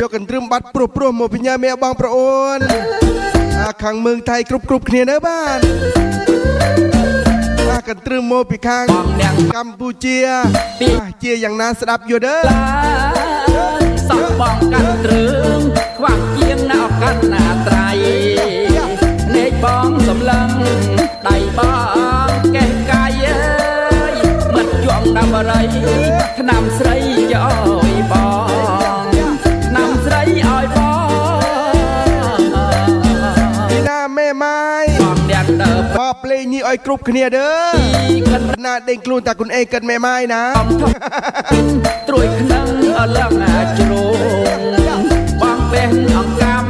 យកកន្ទ្រឹមបាត់ព្រោះព្រោះមកបញ្ញាមេបងប្អូនអាខាងមើងថៃគ្រប់គ្រប់គ្នានៅបានអាកន្ទ្រឹមមកពីខាងកម្ពុជាអាជាយ៉ាងណាស្ដាប់យល់ទេសោះបងកន្ទ្រឹមខ្វះជាងណាអកាត់ណាត្រៃ ភ្លេងនេះឲ្យគ្រប់គ្នាដឺគិតណាដេញខ្លួនតាគុណអេគិតមេម៉ាយណាត្រួយក្នុងអលឹងជ្រូងបងបេះអង្កាំ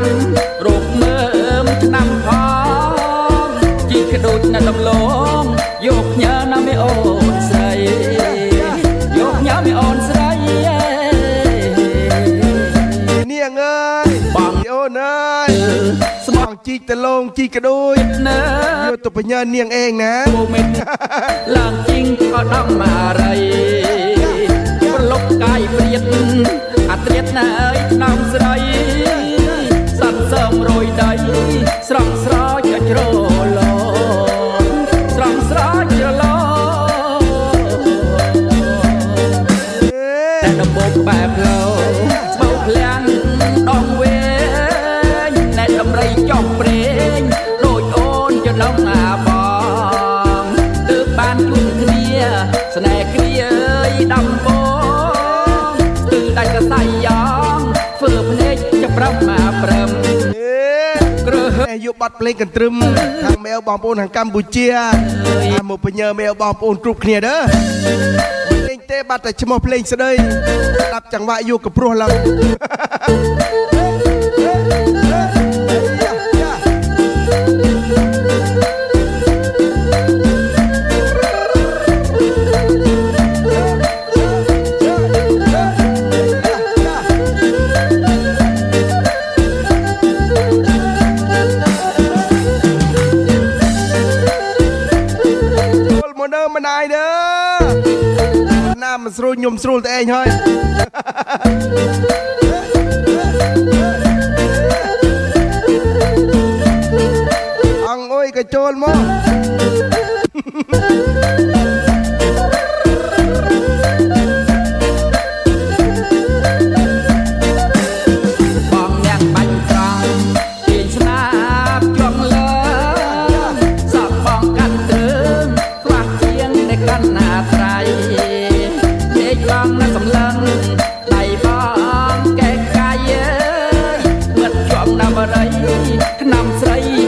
រោគមើមឆ្នាំផងជីកដូចនៅដំឡងយកញើណាមេអូ អើយស្មោះបងជីកតលងជីកកដូចណើយកទៅបញ្ញានាងអេងណាអូមេនឡើងជីងក៏ដំមារីប្រ កចាប់ប្រំមកប្រំអេក្រហឹតែយកបាត់ភ្លេងកន្ទ្រឹមខាងមែវបងប្អូនខាងកម្ពុជាអាមកបញ្ញាមែវបងប្អូនគ្រប់គ្នាเด้អភ្លេងទេបាត់តែឈ្មោះភ្លេងស្ដីស្ដាប់ចង្វាក់យកកព្រោះឡើង ម្ដាយទេណាមិនស្រួលញុំស្រួលតែឯងហើយអង្គអុយកចូលមក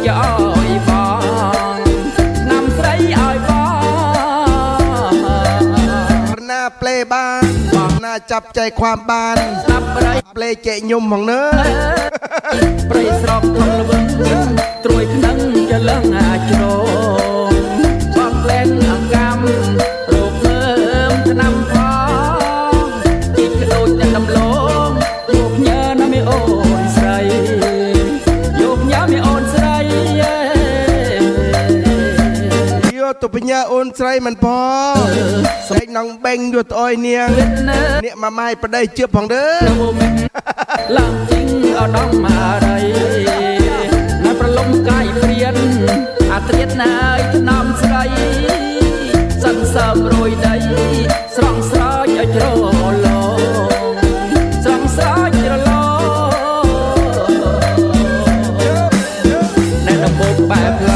យកឲ្យបងឆ្នាំស្រីឲ្យបង ប្រណាផ្លេបានបងណាចាប់ចែកความបាន ស្ដាប់ប្រិយ ផ្លេចែកញុំហ្មងនើ ព្រៃស្រកធំល្វឹងត្រួយក្នុងចលឹងអាចរងបងក្លែងអង្កាំរោគមើមឆ្នាំផងជីកដូចតែដំឡងយកញើណាមេអូនស្រី ទៅបញ្ញាអូនស្រីមិនផងស្រីនងបេងយុទ្ធអុយនាងនេះម៉ាម៉ាយប្តីជៀបផងទេឡើងជីងអត់ដល់ម៉ារីណាប្រលំកាយព្រៀនអាត្រៀតណាយថ្នមស្រីសិនសើមរយដី ស្រង់ស្រោចឲ្យជ្រលងស្រង់ស្រោចជ្រលងអ្នកដំបូងបែបផ្លា